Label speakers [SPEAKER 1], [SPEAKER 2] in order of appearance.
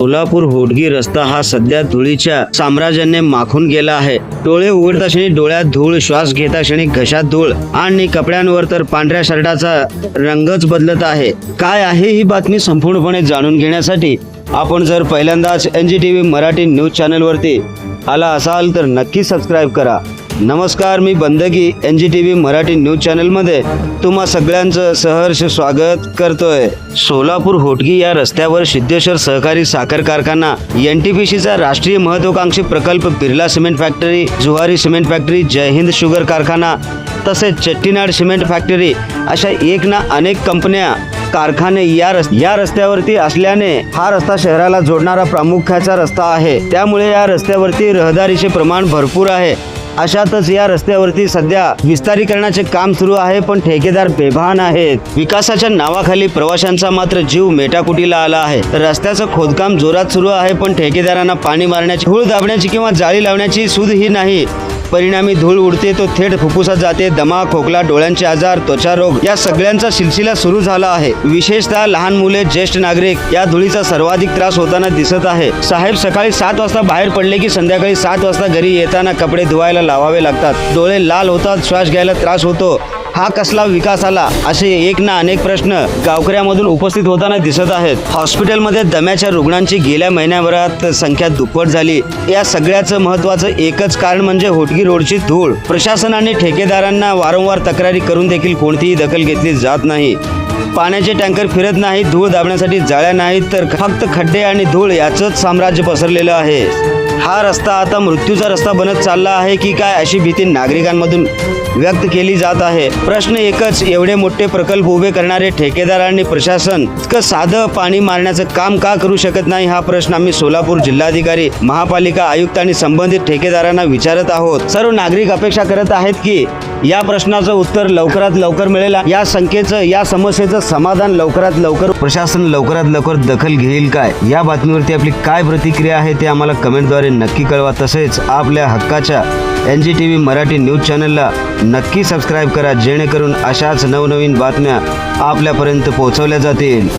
[SPEAKER 1] सोलापूर होडगी रस्ता हा सध्या धुळीच्या साम्राज्याने माखून गेला आहे. डोळे उघडता क्षणी डोळ्यात धूळ श्वास घेता क्षणी घशात धूळ आणि कपड्यांवर तर पांढऱ्या शर्टाचा रंगच बदलत आहे. काय आहे ही बातमी संपूर्णपणे जाणून घेण्यासाठी आपण जर पहिल्यांदाच N G T V Marathi news चॅनलवरती आला असाल तर नक्की सबस्क्राईब करा. नमस्कार मी Bandagi N G T V Marathi news चॅनलमध्ये तुम्हा सगळ्यांचं सहर्ष स्वागत करतोय. सोलापूर होटगी या रस्त्यावर सिद्धेश्वर सहकारी साखर कारखाना एन टी पी सीचा राष्ट्रीय महत्वाकांक्षी प्रकल्प Birla cement factory Zuari cement factory Jai Hind sugar कारखाना तसेच चेट्टीनाड सिमेंट फॅक्टरी अशा एक ना अनेक कंपन्या कारखाने या रस या रस्त्यावरती असल्याने हा रस्ता शहराला जोडणारा प्रामुख्याचा रस्ता आहे. त्यामुळे या रस्त्यावरती रहदारीचे प्रमाण भरपूर आहे. अशातच या रस्त्यावरती सध्या विस्तारीकरणाचे काम सुरू आहे पण ठेकेदार बेभान आहेत. विकासाच्या नावाखाली प्रवाशांचा मात्र जीव मेटाकुटीला आला आहे. रस्त्याचं खोदकाम जोरात सुरू आहे पण ठेकेदारांना पाणी मारण्याची हुळ दाबण्याची किंवा जाळी लावण्याची सूद ही नाही. परिणामी धूळ उडते तो थेट फुफ्फुसात जाते दमा खोकला डोळ्यांचे आजार त्वचा रोग या सगळ्यांचा सिलसिला सुरू झाला आहे. विशेषतः लहान मुले ज्येष्ठ नागरिक या धुळीचा सर्वाधिक त्रास होताना दिसत आहे. साहेब सकाळी सात वाजता बाहेर पडले की संध्याकाळी सात वाजता घरी येताना कपडे धुवायला लावावे लागतात. डोळे लाल होतात श्वास घ्यायला त्रास होतो. हा कसला विकास आला असे एक ना अनेक प्रश्न गावकऱ्यामधून उपस्थित होताना दिसत आहेत. हॉस्पिटलमध्ये दम्याच्या रुग्णांची गेल्या महिन्याभरात संख्या दुप्पट झाली. या सगळ्याचं महत्वाचं एकच कारण म्हणजे होटगी रोडची धूळ. प्रशासन आणि ठेकेदारांना वारंवार तक्रारी करून देखील कोणतीही दखल घेतली जात नाही. पाण्याचे टँकर फिरत नाहीत धूळ दाबण्यासाठी जाळ्या नाहीत तर फक्त खड्डे आणि धूळ याचंच साम्राज्य पसरलेलं आहे. हा रस्ता आता मृत्यूचा रस्ता बनत चालला आहे की काय अशी भीती नागरिकांमधून व्यक्त केली जात आहे. प्रश्न एकच एवढे मोठे प्रकल्प उभे करणारे ठेकेदार आणि प्रशासन इतकं साधं पाणी मारण्याचं काम का करू शकत नाही? हा प्रश्न आम्ही सोलापूर जिल्हाधिकारी महापालिका आयुक्त आणि संबंधित ठेकेदारांना विचारत आहोत. सर्व नागरिक अपेक्षा करत आहेत की या प्रश्नाचं उत्तर लवकरात लवकर मिळेल या संख्येचं या समस्येचं समाधान लवकरात लवकर प्रशासन लवकरात लवकर दखल घेईल काय? या बातमीवरती आपली काय प्रतिक्रिया आहे ते आम्हाला कमेंटद्वारे नक्की कळवा. तसेच आपल्या हक्काच्या N G T V Marathi news चॅनलला नक्की सबस्क्राईब करा जेणेकरून अशाच नवनवीन बातम्या आपल्यापर्यंत पोहोचवल्या जातील.